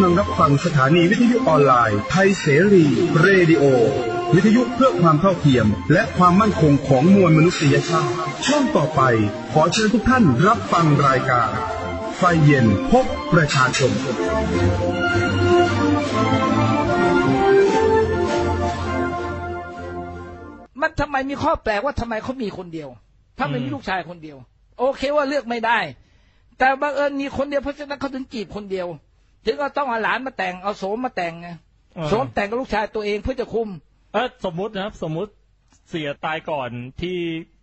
ำลังรับฟังสถานีวิทยุออนไลน์ไทยเสรี เรดิโอ วิทยุเพื่อความเท่าเทียม และความมั่นคงของมวลมนุษยชาติ ช่วงต่อไปขอเชิญทุกท่านรับฟังรายการ ไฟเย็นพบประชาชนมันทำไมมีข้อแปลกว่าทำไมเขามีคนเดียว ถ้าไม่มีลูกชายคนเดียว โอเคว่าเลือกไม่ได้ แต่บังเอิญมีคนเดียวเพราะฉะนั้นเขาถึงจีบคนเดียว ถึงก็ต้องเอาหลานมาแต่งเอาโสมมาแต่งไงเออโสมแต่งกับลูกชายตัวเองเพื่อจะคุม เออสมมุตินะครับ สมมุติเสียตายก่อนที่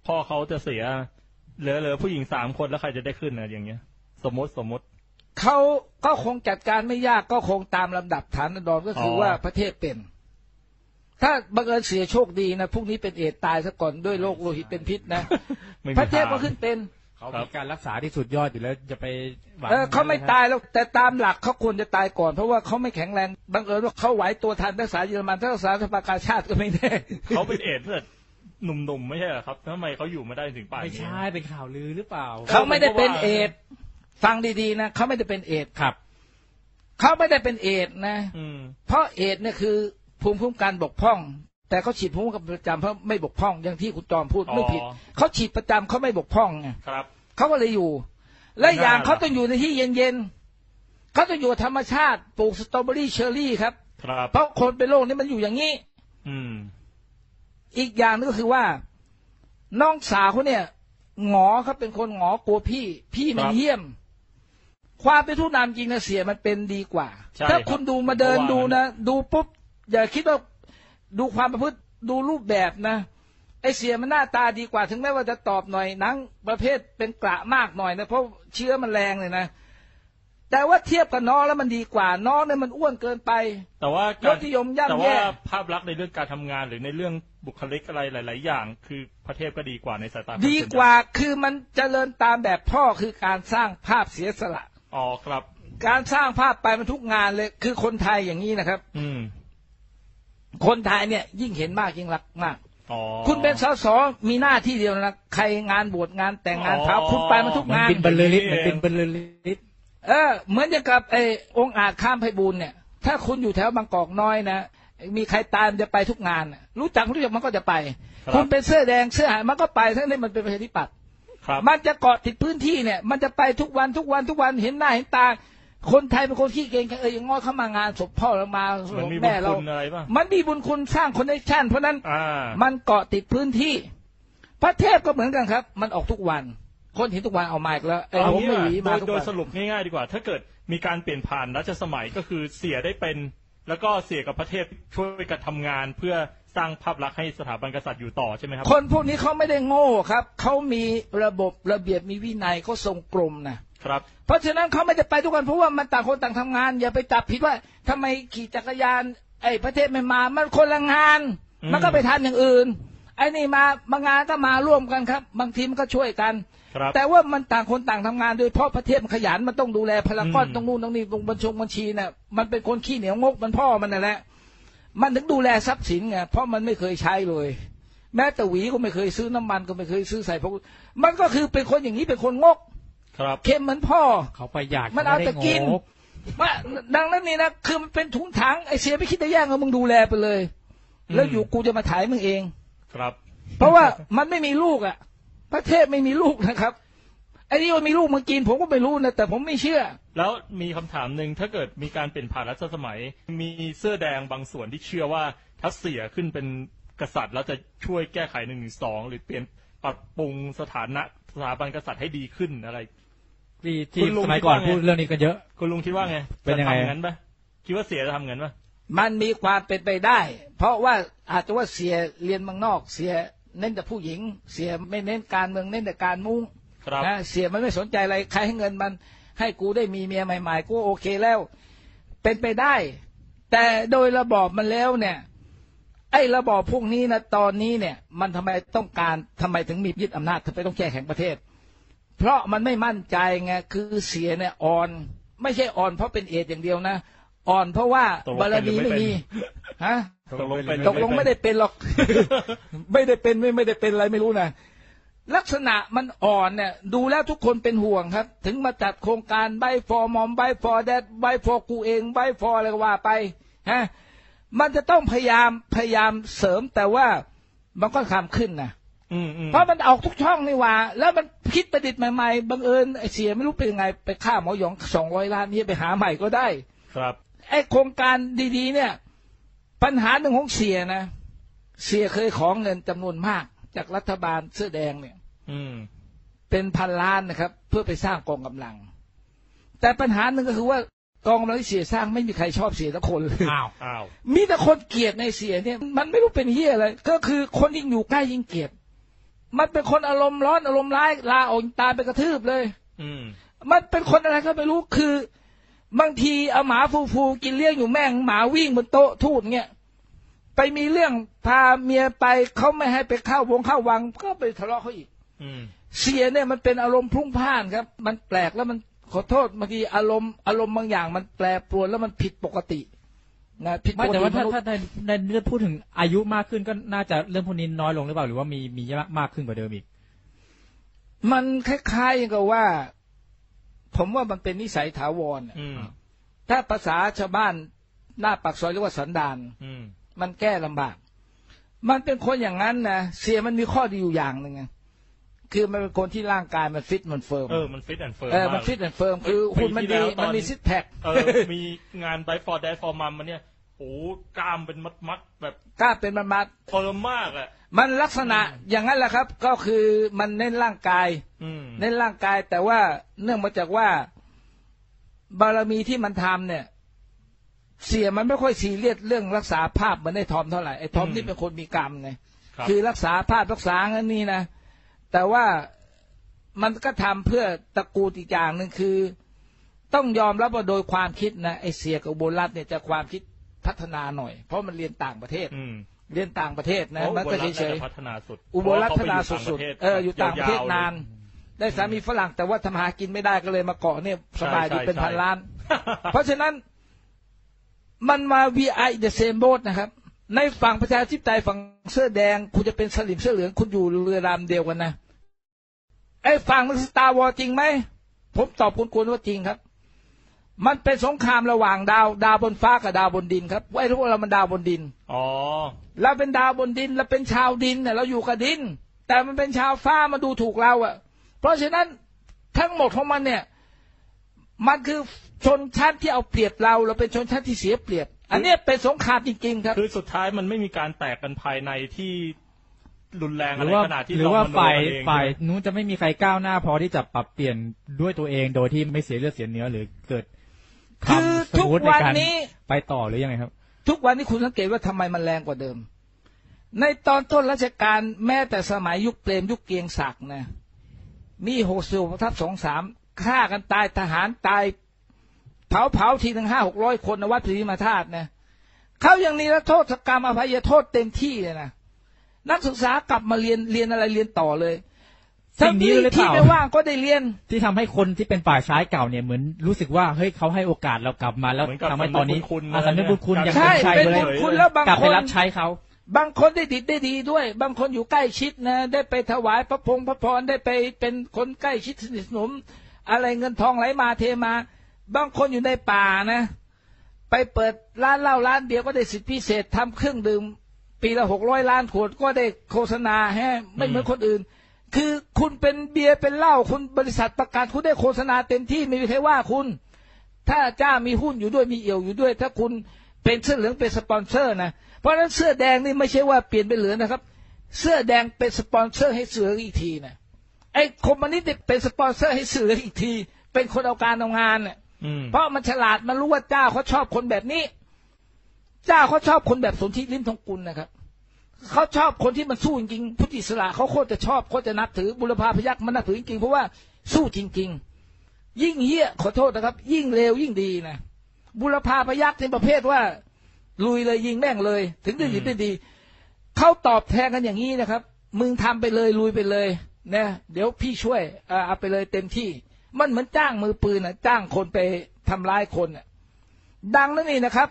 พ่อเขาจะเสียเหลือเหลือผู้หญิงสามคนแล้วใครจะได้ขึ้นนะอย่างเงี้ย สมมติสมมติเขาก็คงจัดการไม่ยากก็คงตามลำดับฐานดอนก็คือออว่าประเทศเป็น ถ้าบังเอิญเสียโชคดีนะพรุ่งนี้เป็นเอดส์ตายซะก่อนด้วยโรคโลหิตเป็นพิษนะไม่มีประเทศทางก็ขึ้นเป็น เขาครับมีการรักษาที่สุดยอดอยู่แล้วจะไปหวังเออเขาไม่นะตายแล้วแต่ตามหลักเขาควรจะตายก่อน เพราะว่าเขาไม่แข็งแรงบังเอิญว่าเขาไหวตัวทันรักษาเยอรมันถ้ารักษาสภากาชาติก็ไม่แน่เขาเป็นเอดส์ตั้งแต่หนุ่มๆไม่ใช่เหรอครับทำไมเขาอยู่มาได้ถึงป่านไม่นี้ใช่เป็นข่าวลือหรือเปล่าเขาไม่ได้เป็นเอดส์ฟังดีๆนะเขาไม่ได้เป็นเอดส์ครับเขาไม่ได้เป็นเอดส์นะอืมเพราะเอดส์เนี่ยคือภูมิคุ้มกันบกพร่องแต่เขาฉีดภูมิคุ้มกันประจำเพราะไม่บกพร่องอย่างที่คุณจอมพูดไม่ผิดอ๋อเขาฉีดประจำเขาไม่บกพร่องไงครับ เขาก็เลยอยู่ และอย่างน่าล่ะเขาต้องอยู่ในที่เย็นๆเขาต้องอยู่กับธรรมชาติปลูกสตรอเบอรี่เชอร์รี่ครับครับเพราะคนเป็นโรคนี้มันอยู่อย่างนี้ อืม อีกอย่างนึงก็คือว่า น้องสาวเขาเนี่ยหงอเขาเป็นคนหงอกลัวพี่ พี่มันครับเยี่ยม ความเป็นผู้นำจริงนะเสียมันเป็นดีกว่าใช่ถ้าครับคุณดูมาเดินเพราะว่าดูนะ ดูปุ๊บอย่าคิดว่าดูความประพฤติดูรูปแบบนะ ไอเสียมันหน้าตาดีกว่าถึงแม้ว่าจะตอบหน่อยหนังประเภทเป็นกระมากหน่อยนะเพราะเชื้อมันแรงเลยนะแต่ว่าเทียบกับน้องแล้วมันดีกว่าน้องเนี่ยมันอ้วนเกินไป แต่ว่ารสนิยมย่ำแต่ว่าแย่ภาพลักษณ์ในเรื่องการทำงานหรือในเรื่องบุคลิกอะไรหลาย ๆ อย่าง คือประเทศก็ดีกว่าในสายตาคนดีส่นใหญ่กว่าคือมันเจริญตามแบบพ่อคือการสร้างภาพเสียสละอ๋อครับ การสร้างภาพไปมันทุกงานเลยคือคนไทยอย่างนี้นะครับ อืม คนไทยเนี่ย ยิ่งเห็นมากยิ่งรักมากอ๋อ คุณเป็นสสมีหน้าที่เดียวนะใครงานบวชงานแต่งงานเผาอ๋อคุณไปมันทุกเหมือนงานบินบรรลือฤทธิ์เหมือนบินบรรลือฤทธิ์เออเหมือนอย่างกับไอ้องค์อาจข้ามไพบูลย์เนี่ย ถ้าคุณอยู่แถวบางกอกน้อยนะมีใครตามจะไปทุกงานน่ะรู้จักรู้จักมันก็จะไปครับคุณเป็นเสื้อแดงเสื้อหายมันก็ไปทั้งนี้มันเป็นประชาธิปัตย์ครับมันจะเกาะติดพื้นที่เนี่ย มันจะไปทุกวันทุกวันทุกวันเห็นหน้าเห็นตา คนไทยเป็นคนขี้เก่งเอออย่างง้อเข้ามางานศพพ่อเรามาศมันพมีบุแม่ญเราคุณอะไรป่ะมันมีบุญคุณสร้างคอนเนคชั่นเพราะนั้นอ่ามันเกาะติดพื้นที่ พระเทพก็เหมือนกันครับ มันออกทุกวัน คนเห็นทุกวันเอาไมค์แล้วไอ้เอาผมงี้ไม่หวีโดมายทุกโดยวันสรุปง่ายๆดีกว่า ถ้าเกิดมีการเปลี่ยนผ่านรัชสมัยก็คือเสียได้เป็น แล้วก็เสียกับประเทศช่วยกันทำงานเพื่อสร้างภาพลักษณ์ให้สถาบันกษัตริย์อยู่ต่อใช่ไหมครับคนพวกนี้เขาไม่ได้โง่ครับเขามีระบบระเบียบมีวินัยเขาทรงกลมนะ ครับ เพราะฉะนั้นเขาไม่ได้ไปทุกวันเพราะว่ามันต่างคนต่างทำงาน อย่าไปจับผิดว่าทำไมขี่จักรยานไอ้ประเทศไม่มา มันคนละงานอืมมันก็ไปทำอย่างอื่น ไอ้นี่มาบางงานก็มาร่วมกันครับ บางทีมันก็ช่วยกันครับแต่ว่ามันต่างคนต่างทำงานโดยเพราะประเทศมันขยันมันต้องดูแลพลากรอืมตรงนู่นตรงนี้ตรงบัญชงบัญชีน่ะมันเป็นคนขี้เหนียวงกมันพ่อมันนั่นแหละมันถึงดูแลทรัพย์สินไงเพราะมันไม่เคยใช้เลยแม้แต่หวีก็ไม่เคยซื้อน้ำมันก็ไม่เคยซื้อใส่พวกมันก็คือเป็นคนอย่างนี้เป็นคนงก ครับเค็มเหมือนพ่อ เขาประหยัดมันเอาแต่กินไม่ได้งกว่าดังนั้นนี่นะคือมันเป็นถุงถังไอเสียไม่คิดจะแย่งเอามึงดูแลไปเลย แล้วอยู่กูจะมาถ่ายมึงเอง ครับ เพราะว่ามันไม่มีลูกอะ ประเทศไม่มีลูกนะครับไอ้นี่มันมีลูกมากิน ผมก็ไม่รู้นะแต่ผมไม่เชื่อ แล้วมีคำถามหนึ่งถ้าเกิดมีการเปลี่ยนผ่านรัชสมัย มีเสื้อแดงบางส่วนที่เชื่อว่าถ้าเสียขึ้นเป็นกษัตริย์แล้วจะช่วยแก้ไขหนึ่งหนึ่งสองหรือเปลี่ยนปรับปรุงสถานะสถาบันกษัตริย์ให้ดีขึ้นอะไร ที่คุที่ณลุงสมัยก่อนคิดว่าไง พูดเรื่องนี้กันเยอะ คุณลุงคิดว่าไงเป็นยังไง จะทำงั้นปะคิดว่าเสียจะทำงั้นปะมันมีความเป็นไปได้ เพราะว่าอาจจะว่าเสียเรียนเมืองนอก เสียเน้นแต่ผู้หญิง เสียไม่เน้นการเมืองเน้นแต่การมุ้งครับ นะเสียมันไม่สนใจอะไรใครให้เงินมัน ให้กูได้มีเมียใหม่ ๆ กูโอเคแล้ว เป็นไปได้ แต่โดยระบอบมันแล้วเนี่ย ไอ้ระบอบพวกนี้นะตอนนี้เนี่ย มันทำไมต้องการทำไมถึงมียึดอำนาจทำไมต้องแก้แข่งประเทศ เพราะมันไม่มั่นใจไงคือเสียเนี่ยอ่อน ไม่ใช่อ่อนเพราะเป็นเอดส์อย่างเดียวนะอ่อนเพราะว่าตกลงบารมีเป็นหรือไม่ไม่มีเป็นฮะตกลงเป็นตกลงไม่ได้เป็นหรอก ไม่ได้เป็นไม่ไม่ได้เป็นอะไรไม่รู้นะลักษณะมันอ่อนเนี่ย ดูแล้วทุกคนเป็นห่วงครับ ถึงมาจัดโครงการใบฟอร์มอมใบฟอร์แดดใบฟอร์กูเองใบฟอร์อะไรก็ว่าไปฮะมันจะต้องพยายามพยายามเสริมแต่ว่ามันก็ทำขึ้นนะอืมอืม เพราะมันออกทุกช่องนี่หว่า แล้วมันคิดประดิษฐ์ใหม่ๆบังเอิญไอ้เสียไม่รู้เป็นยังไง ไปฆ่าหมอหยองสองร้อยล้านนี่ไปหาใหม่ก็ได้ ครับไอ้โครงการดีๆ เนี่ย ปัญหาหนึ่งของเสียนะเสียเคยของเงินจำนวนมาก จากรัฐบาลเสื้อแดงเนี่ย อืม เป็นพันล้านนะครับ เพื่อไปสร้างกองกำลัง แต่ปัญหาหนึ่งก็คือว่ากองกำลังที่เสียสร้างไม่มีใครชอบเสียสักคนเลยอ้าวอ้าวมีแต่คนเกลียดในเสียเนี่ย มันไม่รู้เป็นเฮียอะไรก็คือคนยิ่งอยู่ใกล้ยิ่งเกลียด มันเป็นคนอารมณ์ร้อนอารมณ์ร้ายลาออกตามไปกระทืบเลย อืมมันเป็นคนอะไรก็ไม่รู้คือบางทีเอาหมาฟูฟูๆกินเลี้ยงอยู่แม่งหมาวิ่งบนโต๊ะทูตเงี้ยไปมีเรื่องพาเมียไปเขาไม่ให้ไปเข้าวงเข้าวังก็ไปทะเลาะเขาอีก อืมเสียเนี่ยมันเป็นอารมณ์พลุ่งพล่านครับ มันแปลกแล้วมันขอโทษบางทีอารมณ์อารมณ์บางอย่างมันแปรปรวนแล้วมันผิดปกติ นะผิดปไม่กแต่ติว่าถ้ามนุษย์ถ้าในในเรื่องพูดถึงอายุมากขึ้นก็น่าจะเรื่องพวกนี้น้อยลงหรือเปล่าหรือว่ามีมีมากขึ้นกว่าเดิมอีก มันคล้ายๆกับว่า ผมว่ามันเป็นนิสัยถาวรอืม ถ้าภาษาชาวบ้านหน้าปากซอยเรียกว่าสันดาน อืม มันแก้ลำบาก มันเป็นคนอย่างนั้นนะเสียมันมีข้อดีอยู่อย่างหนึ่งไง คือมันเป็นคนที่ร่างกายมันฟิตมันเฟิร์มเออมันฟิตแอนด์เฟิร์มเออมันมากฟิตแอนด์เฟิร์มคือปีหุ่นมันที่ดีแล้วตอนมันมีซิทแพคเออมีงานไบฟอร์แดดฟอร์มัมมันเนี่ยโอ้กล้ามเป็นมัดมัดๆแบบกล้าเป็นมันมาเฟิร์มมากอะมันลักษณะอย่างนั้นแหละครับ ก็คือมันเน้นร่างกายอืมเน้นร่างกายแต่ว่าเนื่องมาจากว่า บารมีที่มันทำเนี่ย เสียมันไม่ค่อยซีเรียสเรื่องรักษาภาพเหมือนไอ้ทอมเท่าไหร่ไอ้ทอมอืมนี่เป็นคนมีกรรมไงครับคือรักษาภาพรักษาเงินนี่นะ แต่ว่ามันก็ทำเพื่อตระกูลอีกอย่างหนึ่งคือ ต้องยอมรับว่าโดยความคิดนะไอเสียกับอุบลรัตน์เนี่ยจะความคิดพัฒนาหน่อย เพราะมันเรียนต่างประเทศอืมเรียนต่างประเทศนะโอ้มันก็อุบลรัตน์เฉยน่าจะพัฒนาสุดๆอุบลรัตน์พัฒนาสุดๆเอออยู่ต่างประเทศนานยวได้สามีฝรั่งแต่ว่าทำหากินไม่ได้ก็เลยมาเกาะเนี่ยสบายดีใช่เป็นใช่พันล้านๆเพราะฉะนั้นมันมา VI the same boat นะครับ ในฝั่งประชาธิปไตยฝั่งเสื้อแดง คุณจะเป็นสลิมเสื้อเหลืองคุณอยู่เรือลำเดียวกันนะไอ้ฝั่งมันสตาร์วอจริงไหมผมตอบคุณกวนว่าจริงครับ มันเป็นสงครามระหว่างดาว ดาวบนฟ้ากับดาวบนดินครับไอ้พวกเรามันดาวบนดินอ๋อเราเป็นดาวบนดินเราเป็นชาวดินเนี่ยเราอยู่กับดิน แต่มันเป็นชาวฟ้ามาดูถูกเราอะเพราะฉะนั้นทั้งหมดของมันเนี่ย มันคือชนชั้นที่เอาเปรียบเรา เราเป็นชนชั้นที่เสียเปรียบ อันเนี้ยเป็นสงครามจริง ๆ ครับ คือสุดท้ายมันไม่มีการแตกกันภายในที่รุนแรงหอะรืไรอว่าขนาดที่หรือว่าเมโนฝ่ายกันเองฝ่ายใช่ไหมนู้นจะไม่มีใครก้าวหน้าพอที่จะปรับเปลี่ยนด้วยตัวเองโดยที่ไม่เสียเลือดเสียเนื้อหรือเกิดคือสทุกมูทในวันการนี้ ไปต่อหรือยังไงครับ ทุกวันนี้คุณสังเกตว่าทำไมมันแรงกว่าเดิม ในตอนต้นรัชกาลแม้แต่สมัยยุคเปรมยุคเกรียงศักดิ์นะ มีหกสิบทับสองสามฆ่ากันตายทหารตาย เผาเผาทีหนึ่งห้าหกร้อยคนนะวัดพรีมาธาตุนะเขายังนิรโทษกรรมอภัยโทษเต็มที่เลยนะนักศึกษากลับมาเรียนเรียนอะไรเรียนต่อเลยสิ่งนี้หรือเปที่ล่าไม่ว่างก็ได้เรียนที่ทำให้คนที่เป็นฝ่ายซ้ายเก่าเนี่ยเหมือนรู้สึกว่าเฮ้ยเขาให้โอกาสเรากลับมาแล้วเหมือนกับทำให้ตอนนี้สำนึกบุญคุณอาสำนึกบุญคุณอะไรอย่างเนี่ยใช่เป็นชัยเป็นเลยบุญคุณแล้วบางกลับคไปนรับใช้เขาบางคนได้ดีได้ดีด้วย บางคนอยู่ใกล้ชิดนะ ได้ไปถวายพระพงพระพรได้ไปเป็นคนใกล้ชิดสนิทสนม อะไรเงินทองไหลมาเทมา บางคนอยู่ในป่านะ ไปเปิดร้านเหล้าร้านเดียวก็ได้สิทธิพิเศษทำเครื่องดื่ม ปีละหกร้อยล้านขวดก็ได้โฆษณาแฮะไม่เหมือนคนอื่น คือคุณเป็นเบียร์เป็นเหล้าคุณบริษัทประกันคุณได้โฆษณาเต็มที่ไม่มีใครว่าคุณ ถ้าเจ้ามีหุ้นอยู่ด้วยมีเอี่ยวอยู่ด้วย ถ้าคุณเป็นเสื้อเหลืองเป็นสปอนเซอร์นะเพราะฉะนั้นเสื้อแดงนี่ไม่ใช่ว่าเปลี่ยนเป็นเหลืองนะครับ เสื้อแดงเป็นสปอนเซอร์ให้เสืออีกทีนะไอ้คอมมิวนิสต์เนี่เป็นสปอนเซอร์ให้เสืออีกที เป็นคนเอาการเอางานเนี่ย เพราะมันฉลาดมันรู้ว่าเจ้าเขาชอบคนแบบนี้ เจ้าเขาชอบคนแบบสนธิลิ้มทองกุลนะครับเขาชอบคนที่มันสู้จริงๆพุทธิสระเขาโคตรจะชอบโคตรจะนับถือบุรพาพยักษ์มันนับถือจริงๆเพราะว่าสู้จริง ๆ ยิ่งเหี้ยขอโทษนะครับ ยิ่งเลวยิ่งดีนะบุรพาพยักษ์ในประเภทว่า ลุยเลยยิงแม่งเลย ถึงได้ดีได้ดีเขาตอบแทนกันอย่างนี้นะครับ มึงทำไปเลยลุยไปเลยนะเดี๋ยวพี่ช่วยเอาไปเลยเต็มที่ มันเหมือนจ้างมือปืนนะจ้างคนไปทำร้ายคนน่ะดังนั้นนี่นะครับ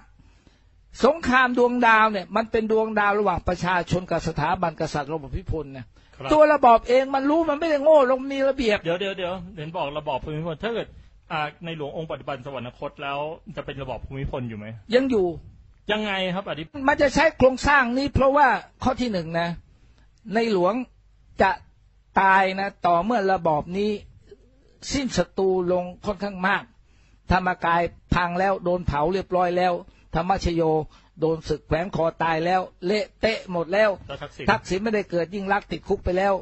สงครามดวงดาวเนี่ย มันเป็นดวงดาวระหว่างประชาชนกับสถาบันกษัตริย์ระบบพิพลนะครับตัวระบอบเองมันรู้มันไม่ได้โง่ลงมีระเบียบเดี๋ยวเดี๋ยวเดี๋ยวเห็นบอกระบอบภูมิพลถ้าเกิดอ่าในหลวงองค์ปัจจุบันสวรรคตแล้วจะเป็นระบอบภูมิพลอยู่ไหมยังอยู่ยังไงครับอธิบมันจะใช้โครงสร้างนี้เพราะว่าข้อที่หนึ่งนะ ในหลวงจะตายนะ ต่อเมื่อระบอบนี้ สิ้นศัตรูลงค่อนข้างมาก ธรรมกายพังแล้วโดนเผาเรียบร้อยแล้ว ธรรมชโยโดนศึกแขวนคอตายแล้ว เละเตะหมดแล้วแล้วทักษิณทักษิณไม่ได้เกิดยิ่งรักษณ์ติดคุกไปแล้ว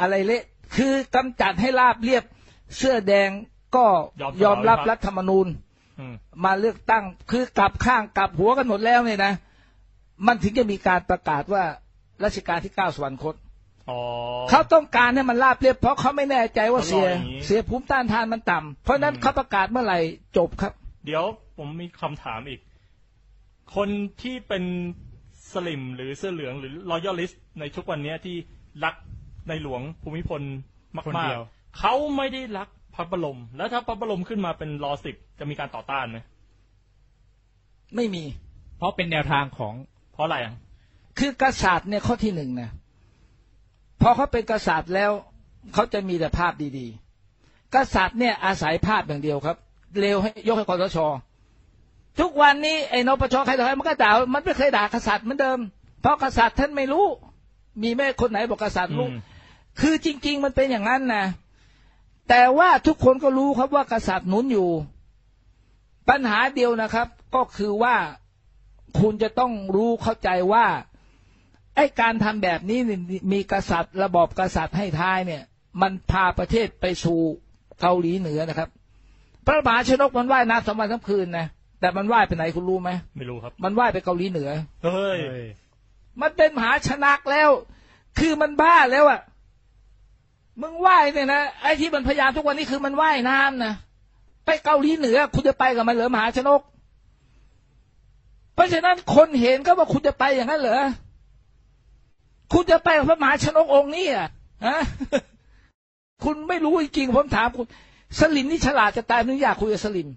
อะไรเละคือกำจัดให้ราบเรียบเสื้อแดงก็ยอมรับรัฐธรรมนูญอืมมาเลือกตั้งคือกลับข้างกลับหัวกันหมดแล้วเนี่ยนะ มันถึงจะมีการประกาศว่ารัชกาลที่เก้าสวรรคตอ๋อ เขาต้องการให้มันราบเรียบเพราะเขาไม่แน่ใจว่าเสียเขารออย่างนี้เสียภูมิต้านทานมันต่ำเพราะฉะนั้นอืมเขาประกาศเมื่อไหร่จบครับ เดี๋ยวผมมีคำถามอีก คนที่เป็นสลิมหรือเสื้อเหลืองหรือรอยัลลิสในทุกวันเนี้ยที่รักในหลวงภูมิพลคนมาเดีกยวๆเขาไม่ได้รักพระบรม แล้วถ้าพระบรมขึ้นมาเป็นรอสิบจะมีการต่อต้านไหมไม่มี เพราะเป็นแนวทางของเพราะอะไรอะคือ กษัตริย์เนี่ยข้อที่หนึ่งนะ พอเขาเป็นกษัตริย์แล้วเขาจะมีแต่ภาพดีๆ กษัตริย์เนี่ยอาศัยภาพอย่างเดียวครับเร็วให้ยกให้คอสช ทุกวันนี้ไอ้นปชใครต่อใครมันก็ด่ามันไม่เคยด่ากษัตริย์เหมือนเดิม เพราะกษัตริย์ท่านไม่รู้ มีแม่คนไหนบอกกษัตริย์รู้อืมคือจริง ๆ มันเป็นอย่างนั้นนะแต่ว่าทุกคนก็รู้ครับว่ากษัตริย์หนุนอยู่ ปัญหาเดียวนะครับ ก็คือว่าคุณจะต้องรู้เข้าใจว่า ไอ้การทำแบบนี้นี่มีกษัตริย์ ระบอบกษัตริย์ให้ท้ายเนี่ย มันพาประเทศไปสู่เกาหลีเหนือนะครับ พระมหาชนกมันว่ายน้ำสามวันทั้งคืนนะแต่มันว่ายไปไหนคุณรู้ไหมไม่รู้ครับ มันว่ายไปเกาหลีเหนือเฮ้ยมันเป็นมหาชนักแล้ว คือมันบ้าแล้วอะมึงว่ายเนี่ยนะไอ้ที่มันพยายามทุกวันนี้คือมันว่ายน้ำนะไปเกาหลีเหนือ คุณจะไปกับมันเหรอมหาชนก เพราะฉะนั้นคนเห็นก็ว่าคุณจะไปอย่างนั้นเหรอ คุณจะไปกับพระมหาชนกองค์นี้อะฮะคุณไม่รู้จริงๆผมถามคุณสลิมนี่ฉลาดจะตายไม่อยากคุยกับสลิม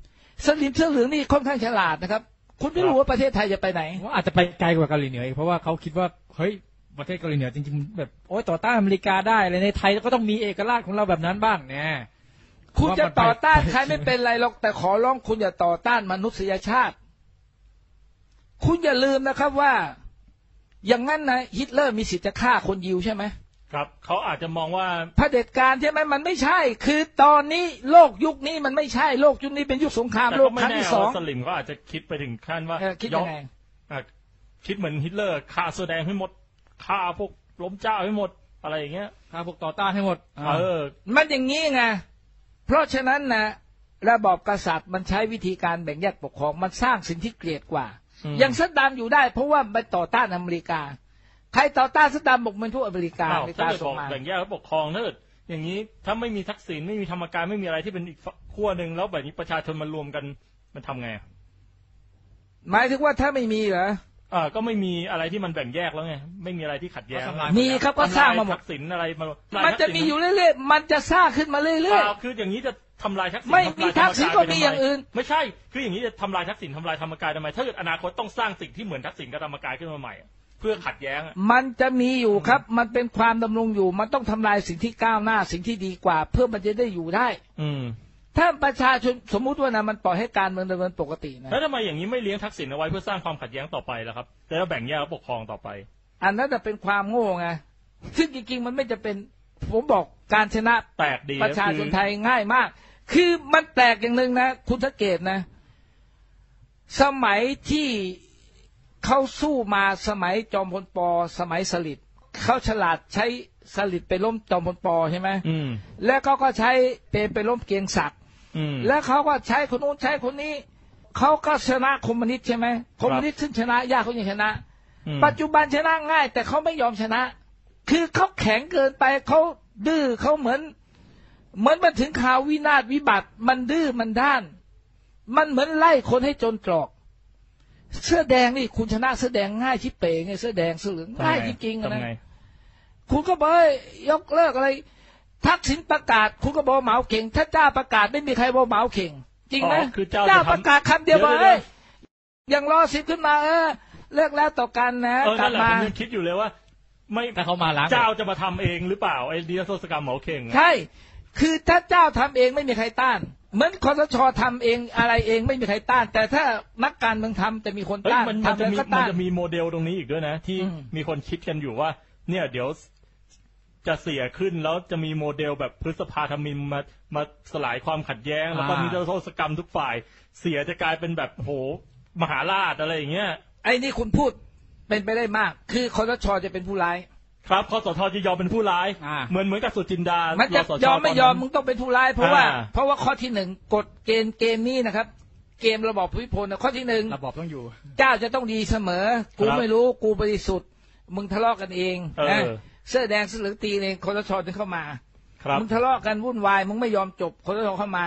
สลิมเสื้อเหลืองนี่ค่อนข้างฉลาดนะครับ คุณไม่รู้ว่าประเทศไทยจะไปไหนว่าอาจจะไปไกลกว่าเกาหลีเหนืออีกเพราะว่าเขาคิดว่าเฮ้ยประเทศเกาหลีเหนือจริงๆแบบโอ๊ยต่อต้านอเมริกาได้เลยในไทยก็ต้องมีเอกราชของเราแบบนั้นบ้างเนี่ยคุณจะต่อต้านว่ามันไปใครไม่เป็นไรหรอกแต่ขอร้องคุณอย่าต่อต้านมนุษยชาติ คุณอย่าลืมนะครับว่า อย่างนั้นนะฮิตเลอร์มีสิทธิ์จะฆ่าคนยิวใช่ไหมครับเขาอาจจะมองว่าเผด็จการใช่ไหมมันไม่ใช่ คือตอนนี้โลกยุคนี้มันไม่ใช่โลกยุคนี้เป็นยุคสงครามแต่โลก็กไม่ครั้งแน่ที่สองว่าสลิมก็อาจจะคิดไปถึงขั้นว่าเออคิดยังไงอะคิดเหมือนฮิตเลอร์ฆ่าแสอแดงให้หมดฆ่าพวกล้มเจ้าให้หมดอะไรอย่างเงี้ยถ้าพวกต่อต้านให้หมดเออ มันอย่างนี้ไงเพราะฉะนั้นนะระบอบกษัตริย์มันใช้วิธีการแบ่งแยกปกครองมันสร้างสิ่งที่เกลียดกว่าอืมอ ย่างซัดดามอยู่ได้ เพราะว่าไปต่อต้านอเมริกา ใครต่อต้านซัดดามบอกมันพวกอเมริกาอ้าวอเมริาถ้ากเกิดส่บงอกมาแบ่งแยกแล้วปกครองถ้าเกิดอย่างนี้ถ้าไม่มีทักษิณไม่มีธรรมการไม่มีอะไรที่เป็นอีกขั้วหนึ่งแล้วแบบนี้ประชาชนมารวมกันมันทำไงอะหมายถึงว่าถ้าไม่มีเหรออ่าก็ไม่มีอะไรที่มันแบ่งแยกแล้วไงไม่มีอะไรที่ขัดแย้งก็ทำลายมีครับก็สร้างมาหมดทักษิณอะไรมามันจะมีอยู่เรื่อยๆมันจะสร้างขึ้นมาเรื่เปอยล่าคืออย่างนี้จะ ทำลายทักษิณไม่ทำลายมีทักษิณธรรก็กายมีไปทำไอย่างอื่น ไม่ใช่ คืออย่างนี้จะทำลายทักษิณทำลายธรรมกายทำไม ถ้าเกิดอนาคตต้องสร้างสิ่งที่เหมือนทักษิณกับธรรมกายขึ้นมาใหม่อะเพื่อขัดแย้งอะๆมันจะมีอยู่ครับ มันเป็นความดำรงอยู่ มันต้องทำลายสิ่งที่ก้าวหน้าสิ่งที่ดีกว่า เพื่อมันจะได้อยู่ได้ อืมถ้าประชาชนสมมุติว่านะมันปล่อยให้การเมืองดำเนินปกตินะแล้วทำไมอย่างนี้ไม่เลี้ยงทักษิณเอาไว้เพื่อสร้างความขัดแย้งต่อไปล่ะครับแต่แล้วแบ่งแยกแล้วปกครองต่อไป อันนั้นจะเป็นความโง่ไงซึ่งจริงๆมันไม่จะเป็นผมบอกการชนะแปลกดีประชาชนคือไทยง่ายมาก คือมันแปลกอย่างหนึ่งนะ คุณสังเกตนะ สมัยที่เขาสู้มาสมัยจอมพลปสมัยสลิดเขาฉลาดใช้สลิดไปล้มจอมพลปใช่ไหมอืมแล้วเขาก็ใช้เปรมไปล้มเกรียงศักดิ์อืมแล้วเขาก็ใช้คนนู้นใช้คนนี้เขาก็ชนะคอมมิวนิสต์ใช่ไหมคอมมิวนิสต์ซึ่งชนะยากเขายังชนะอืมปัจจุบันชนะง่าย แต่เขาไม่ยอมชนะ คือเขาแข็งเกินไปเขาดื้อเขาเหมือนเห มือนมันถึงข่าววินาศวิบัติ มันดื้อมันด้าน มันเหมือนไล่คนให้จนตรอก เสื้อแดงนี่คุณชนะเสื้อแดงง่ายชิบเป๋ไงเสื้อแดงเสื้อเหลืองง่ายจริงๆอะนะทำไงคุณก็บอกเอ้ยยกเลิกอะไร ทักษิณประกาศ คุณก็บอกเหมาเข่ง ถ้าเจ้าประกาศไม่มีใครบอกเหมาเข่ง จริงไหมอ๋อคือเจ้าจะทำประกาศคำเดียวบอกเดี๋ยวเอ้ยอย่างรอสิบขึ้นมาเออเลิกแล้วต่อกันนะเออกลันั่บนแหละมาผมยังคิดอยู่เลยว่า ไม่ถ้าเขามาล้างเจ้าจะมาทำเองหรือเปล่าไอ้นิรโทษกรรมหมอเข่งอะใช่ คือถ้าเจ้าทำเองไม่มีใครต้าน เหมือนคอสชทำเองอะไรเองไม่มีใครต้าน แต่ถ้านักการเมืองทำจะมีคนเฮ้ยต้านมันมันทำจะแล้วมีก็มันต้านจะมีโมเดลตรงนี้อีกด้วยนะ ที่อืมมีคนคิดกันอยู่ว่า เนี่ยเดี๋ยวจะเสียขึ้นแล้วจะมีโมเดลแบบพฤษภาธมินมามาสลายความขัดแย้ง แล้วก็อ่านินิรโทษกรรมทุกฝ่าย เสียจะกลายเป็นแบบโหมหาราชอะไรอย่างเงี้ยไอ้นี่คุณพูดเป็นไปได้มาก คือคอสชจะเป็นผู้ร้าย ครับคอสชจะยอมเป็นผู้ร้าย อ่า เหมือนเหมือนกับสุจินดามันจะรสชยอมไม่ยอมตนนั้นมึงต้องเป็นผู้ร้ายเพราะว่าอ่า เพราะว่าข้อที่หนึ่งกฎเกณฑ์เกมนี้นะครับ เกมระบอบภูมิพลนะข้อที่หนึ่งระบอบต้องอยู่ เจ้าจะต้องดีเสมอ กูครับไม่รู้กูบริสุทธิ์ มึงทะเลาะกันเองเออนะเสื้อแดงเสื้อเหลืองตีเองคอสชถึงเข้ามา ครับ มึงทะเลาะกันวุ่นวายมึงไม่ยอมจบคอสชเข้ามา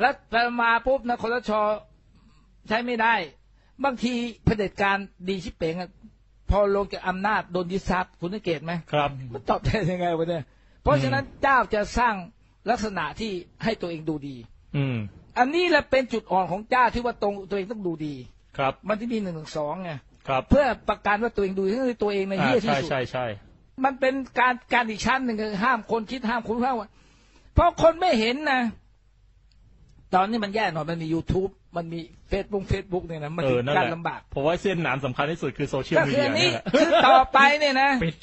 แล้วไปมาปุ๊บนะคอสชใช้ไม่ได้ บางทีเผด็จการดีชิบเป๋งอะ พอลงจากอำนาจโดนยึดทรัพย์คุณสังเกตไหมครับมันตอบแทนยังไงวะเนี่ยเพราะฉะนั้นเจ้าจะสร้างลักษณะที่ให้ตัวเองดูดี อืม อันนี้แหละเป็นจุดอ่อนของเจ้าที่ว่าตรงตัวเองต้องดูดี ครับ มันที่มีหนึ่งหนึ่งสองไงครับเพื่อประกันว่าตัวเองดูดีทั้งที่ตัวเองในอ่าเหี้ยที่ใช่สุดใช่ใช่มันเป็นการการอีกชั้นหนึ่งคือห้ามคนคิดห้ามคนห้ามว่าเพราะคนไม่เห็นนะตอนนี้มันแย่หน่อยมันมี YouTube มันมีเฟซบุ๊กเฟซบุ๊กเนี่ยนะมันเอถึองนั่นการแหละลำบากผมว่าเส้นหนามสำคัญที่สุดคือโซเชียลก็มีคือเดียอันนี่นี้แหละคือต่อไปเนี่ยนะปิด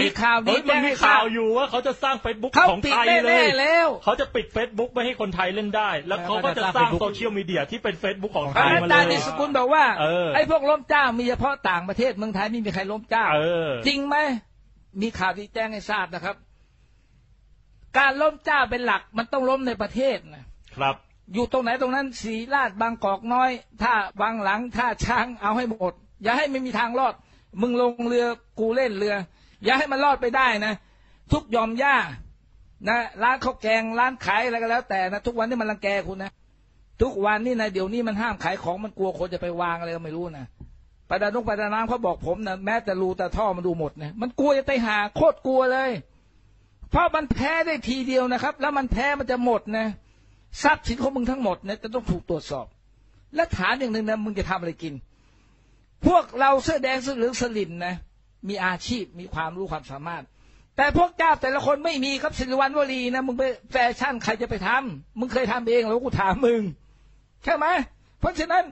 มีข่าวดีเฮ้ยแจ้มันงมีให้ทราข่าวบอยู่ว่าเขาจะสร้างเฟซบุ๊กเขาของปิดไทยเลแน่ยๆแล้วเขาจะปิด Facebook ไม่ให้คนไทยเล่นได้ แล้วเขาก็จะสร้างโซเชียลมีเดียที่เป็น Facebook ของไทอายมาจารย์เลดิยสกุลบอกว่าเออไอ้พวกล้มเจ้ามีเฉพาะต่างประเทศเมืองไทยไม่มีใครล้มเจ้าเออจริงไหมมีข่าวที่แจ้งให้ทราบนะครับ การล้มเจ้าเป็นหลักมันต้องล้มในประเทศนะครับ อยู่ตรงไหนตรงนั้นสีลาดบางกอกน้อยท่าบางหลังท่าช้างเอาให้หมด อย่าให้ไม่มีทางรอด มึงลงเรือกูเล่นเรือ อย่าให้มันรอดไปได้นะ ทุกยอมย่านะร้านข้าวแกงร้านขายอะไรก็แล้ว แต่นะทุกวันนี้มันรังแกคุณนะทุกวันนี่นะเดี๋ยวนี้มันห้ามขายของมันกลัวคนจะไปวางอะไรก็ไม่รู้นะประดานุกประดาน้ำเขาบอกผมนะแม้แต่รูแต่ท่อมันดูหมดนะมันกลัวจะไปหาโคตรกลัวเลย เพราะมันแพ้ได้ทีเดียวนะครับ แล้วมันแพ้มันจะหมดนะ ทรัพย์สินของมึงทั้งหมดเนี่ยจะต้องถูกตรวจสอบ และฐานอย่างหนึ่งนะมึงจะทำอะไรกิน พวกเราเสื้อแดงเสื้อเหลืองสลินนะมีอาชีพมีความรู้ความสามารถ แต่พวกเจ้าแต่ละคนไม่มีครับสิริวัณวลีนะมึงไปแฟชั่นใครจะไปทำมึงเคยทำเองเหรอกูถามมึงใช่ไหมเพราะฉะนั้น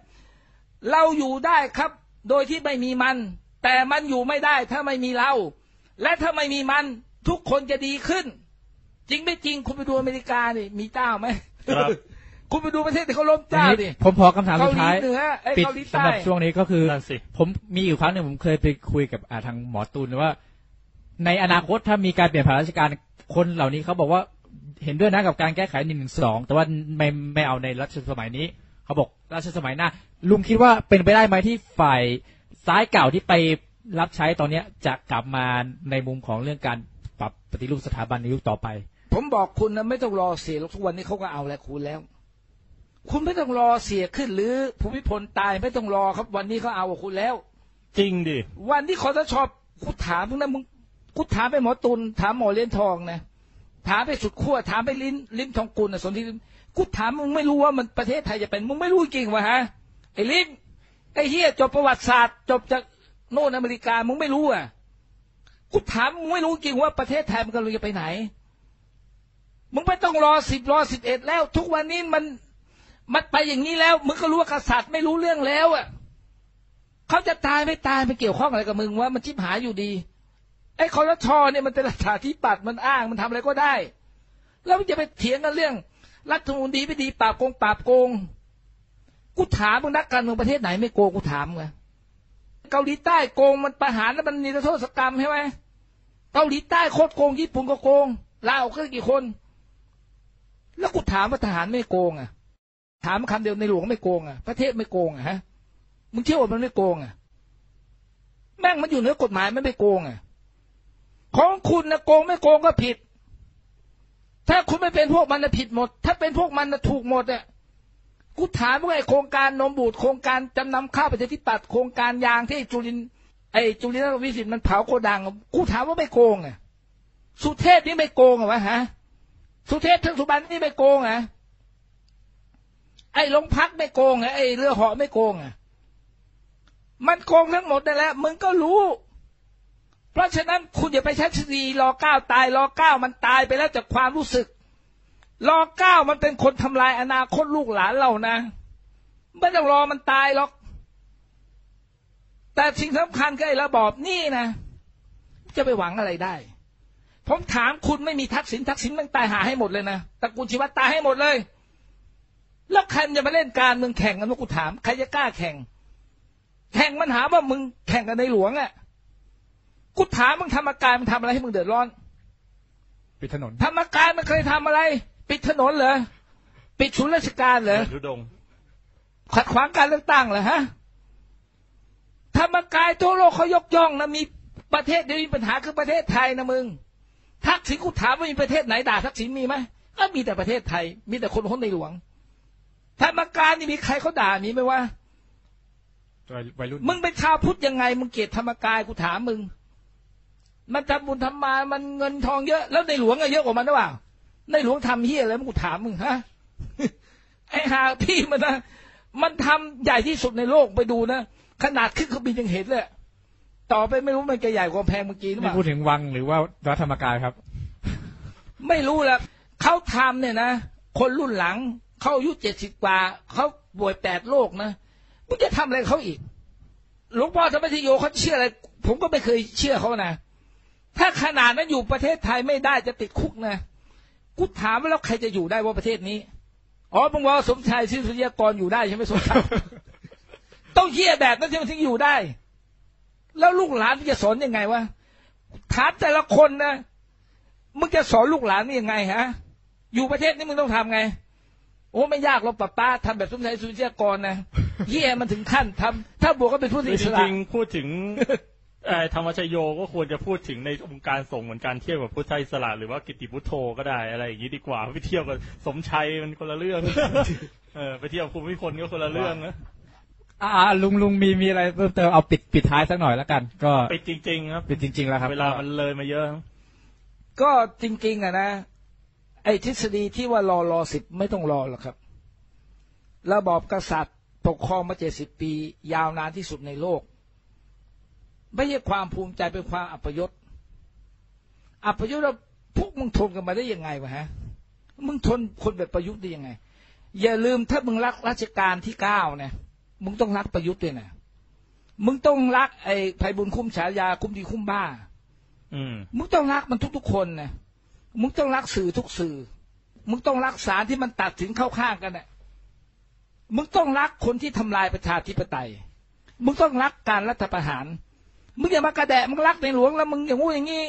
เราอยู่ได้ครับ โดยที่ไม่มีมัน แต่มันอยู่ไม่ได้ถ้าไม่มีเรา และถ้าไม่มีมันทุกคนจะดีขึ้น จริงไม่จริงคุณไปดูอเมริกานี่มีเจ้าไหม ครับ คุณไปดูประเทศที่เขาล้มเจ้าดิผมพอคำถามสุดท้ายเกาหลีเหนือไอ้ปิดเกาหลีสำหรับใต้ช่วงนี้ก็คือ นั่นสิ ผมมีอยู่ครั้งหนึ่งผมเคยไปคุยกับอ่าทางหมอตูนว่า ในอนาคตถ้ามีการเปลี่ยนผ่านราชการคนเหล่านี้เขาบอกว่าเห็นด้วยนะกับการแก้ไขหนึ่งหนึ่งสองแต่ว่าไม่ไม่เอาในรัชสมัยนี้เขาบอกรัชสมัยหน้าลุงคิดว่าเป็นไปได้ไหมที่ฝ่ายซ้ายเก่าที่ไปรับใช้ตอนเนี้ยจะกลับมาในมุมของเรื่องการปรับปฏิรูปสถาบันในยุคต่อไป ผมบอกคุณนะไม่ต้องรอเสียหรอกทุกวันนี้เขาก็เอาแล้วคุณแล้ว คุณไม่ต้องรอเสียขึ้นหรือภูมิพลตายไม่ต้องรอครับ วันนี้เขาเอากับคุณแล้ว จริงดิวันที่คอสชกูถามมึงนะมึงกูถามไปหมอตุลถามหมอเลี้ยนทองนะถามไปสุดขั้วถามไปลิ้นลิ้มทองกุลนะสนธิลิ้มกูถามมึงไม่รู้ว่ามันประเทศไทยจะเป็นมึงไม่รู้จริงวะฮะไอ้ลิ้นไอ้เฮียจบประวัติศาสตร์ จบจากโน่นอเมริกามึงไม่รู้อะกูถามมึงไม่รู้จริงว่าประเทศไทยมันกำลังจะไปไหน มึงไม่ต้องรอสิบรอสิบเอ็ดแล้ว ทุกวันนี้มันมันไปอย่างนี้แล้ว มึงก็รู้ว่ากษัตริย์ไม่รู้เรื่องแล้วอะเขาจะตายไม่ตายไม่เกี่ยวข้องอะไรกับมึงว่ามันชิบหายอยู่ดีไอ้คอรชเนี่ยมันเป็นรัฐาธิปัตย์มันอ้างมันทำอะไรก็ได้ แล้วมันจะไปเถียงกันเรื่อง รัฐมนตรีไม่ดีปราบโกงปราบโกงกูถามมึงนักการเมืองประเทศไหนไม่โกงกูถามไงเกาหลีใต้โกงมันประหารแล้วมันนิรโทษกรรมใช่ไหมเกาหลีใต้โคตรโกงญี่ปุ่นก็โกงลาวก็กี่คน แล้วกูถามว่าทหารไม่โกงอะ ถามคำเดียวในหลวงไม่โกงอะ ประเทศไม่โกงอะฮะมึงเชื่อว่ามันไม่โกงอะ แม่งมันอยู่เหนือกฎหมายมันไม่โกงอะ ของคุณนะโกงไม่โกงก็ผิด ถ้าคุณไม่เป็นพวกมันนะผิดหมด ถ้าเป็นพวกมันนะถูกหมดอะกูถามว่าไอโครงการนมบูดโครงการจำนำข้าวประชาธิปัตย์โครงการยางที่จุลินไอจุลินทรวิสิทธ์มันเผาโกดัง กูถามว่าไม่โกงอะ สุเทพนี่ไม่โกงเหรอวะฮะ สุเทพทั้งสุบันนี่ไม่โกงอะไอ้ลงพักไม่โกงอะไอ้เรือเหาะไม่โกงอะมันโกงทั้งหมดนั่นแหละมึงก็รู้ เพราะฉะนั้นคุณอย่าไปใช้ทฤษฎีรอเก้าตายรอเก้ามันตายไปแล้วจากความรู้สึกรอเก้ามันเป็นคนทำลายอนาคตลูกหลานเรานะไม่ต้องรอมันตายหรอก แต่สิ่งสำคัญก็ไอ้ระบอบนี่นะ จะไปหวังอะไรได้ ผมถามคุณไม่มีทักษิณทักษิณมันตายหาให้หมดเลยนะตระกูลชีวัตตายให้หมดเลย แล้วใครมันจะมาเล่นการเมืองแข่งกันวะกูถามใครจะกล้าแข่ง แข่งมันหาว่ามึงแข่งกันในหลวงอะ่ะกูถามมึงธรรมกายมันทำอะไรให้มึงเดือดร้อน ปิดถนนธรรมกายมันเคยทำอะไร ปิดถนนเหรอปิดศูนย์ราชการเหรอทุดงค์ขัดขวางการเลือกตั้งเหรอฮะธรรมกายทั่วโลกเขายกย่องนะมีประเทศเดียวมีปัญหาคือประเทศไทยนะมึง ทักษิณกูถามว่ามีประเทศไหนด่าทักษิณมีไหมก็มีแต่ประเทศไทย มีแต่คนคนในหลวงธรรมกายนี่มีใครเขาด่ามีไหมวะวัยรุ่นมึงเป็นชาวพุทธยังไง มึงเกลียดธรรมกายกูถามมึง มันทำบุญทำมา มันเงินทองเยอะ แล้วในหลวงอะเยอะกว่ามันหรือเปล่า ในหลวงทำเฮียอะไรมึงกูถามมึงฮะไอ้หาพี่มันนะมันทำใหญ่ที่สุดในโลกไปดูนะขนาดขึ้นเครื่องบินยังเห็นเลย ต่อไปไม่รู้มันจะใหญ่กว่าแพงเมื่อกี้หรือเปนี่ล่าพูดถึงวังหรือว่าวัดธรรมกายครับ ไม่รู้แหละเขาทำเนี่ยนะ คนรุ่นหลังเขาอายุเจ็ดสิบกว่าเขาป่วยแปดโรคนะมึงจะทำอะไรเขาอีก หลวงพ่อธรรมธิโยเขาเชื่ออะไร ผมก็ไม่เคยเชื่อเขานะ ถ้าขนาดนั้นอยู่ประเทศไทยไม่ได้จะติดคุกนะกูถามว่าแล้วใครจะอยู่ได้ว่าประเทศนี้ อ๋อมึงว่าสมชายชื่อสุริยากรอยู่ได้ใช่ไหมสมชายต้องเฮี้ยแบบนั้นใช่ไหมถึงอยู่ได้ แล้วลูกหลานมึงจะสอนยังไงวะถามแต่ละคนนะมึงจะสอนลูกหลานนี่ยังไงฮะ อยู่ประเทศนี้มึงต้องทำไง โอ้ไม่ยากหรอกป้าป้าทำแบบสมชายสุริยากรนะเฮี้ยมันถึงขั้นทำถ้าบวกก็เป็นผู้คืออิจสระริงๆพูดถึงเอ่อธรรมชโยก็ควรจะพูดถึงในองค์การสงฆ์เหมือนการเทียบกับพุทธอิสระหรือว่ากิตติพุทโธก็ได้อะไรอย่างนี้ดีกว่าไปเทียบกับสมชัยมันคนละเรื่องเออไปเทียบกับภูมิพลก็คนละเรื่องนะ อ่าลุงลุงมีมีอะไรเพิ่มเติมเอาปิดปิดท้ายสักหน่อยแล้วกัน ก็ไปจริง ๆ ครับปิดจริง ๆ แล้วครับ เวลามันเลยมาเยอะ ก็จริง ๆอะนะ ไอ้ทฤษฎีที่ว่ารอรอสิบไม่ต้องรอหรอกครับ ระบอบกษัตริย์ปกครองมาเจ็ดสิบปี ยาวนานที่สุดในโลก ไม่ใช่ความภูมิใจเป็นความอัปยศอัปยศแล้วพวกมึงทนกันมาได้ยังไงวะฮะมึงทนคนแบบประยุทธ์ได้ยังไง อย่าลืมถ้ามึงรักรัชกาลที่เก้าเนี่ย มึงต้องรักประยุทธ์ด้วยนะมึงต้องรักไอ้ไพบุญคุ้มฉายาคุ้มดีคุ้มบ้า อืมมึงต้องรักมันทุกๆคนนะมึงต้องรักสื่อทุกสื่อ มึงต้องรักสารที่มันตัดสินเข้าข้างกันน่ะมึงต้องรักคนที่ทำลายประชาธิปไตย มึงต้องรักการรัฐประหาร มึงอย่ามากระแดะมึงรักในหลวงแล้วมึงอย่างงู้อย่างงี้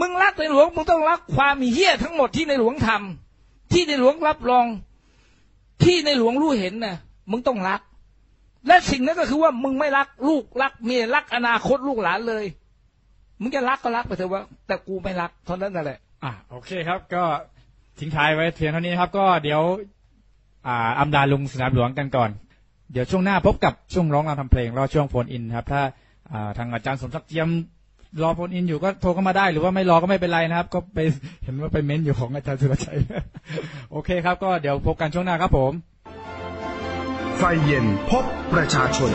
มึงรักในหลวง มึงต้องรักความเหี้ยทั้งหมดที่ในหลวงทำที่ในหลวงรับรอง ที่ในหลวงรู้เห็นน่ะ มึงต้องรัก และสิ่งนั้นก็คือว่ามึงไม่รักลูกรักเมียรักอนาคตลูกหลานเลย มึงจะรักก็รักไปเถอะว่า แต่กูไม่รักเท่านั้นแหละ อะโอเคครับ ก็ทิ้งท้ายไว้เพียงเท่านี้นะครับ ก็เดี๋ยว อ่าอำลาลุงสนามหลวงกันก่อน เดี๋ยวช่วงหน้าพบกับช่วงร้องรำทำเพลงรอช่วงโฟนอินครับ ถ้าอ่าทางอาจารย์สมศักดิ์เจียมรอโฟนอินอยู่ก็โทรเข้ามาได้ หรือว่าไม่รอก็ไม่เป็นไรนะครับ ก็ไปเห็นว่าไปเม้นต์อยู่ของอาจารย์สุรชัย โอเคครับ ก็เดี๋ยวพบกันช่วงหน้าครับผม ไฟเย็นพบประชาชน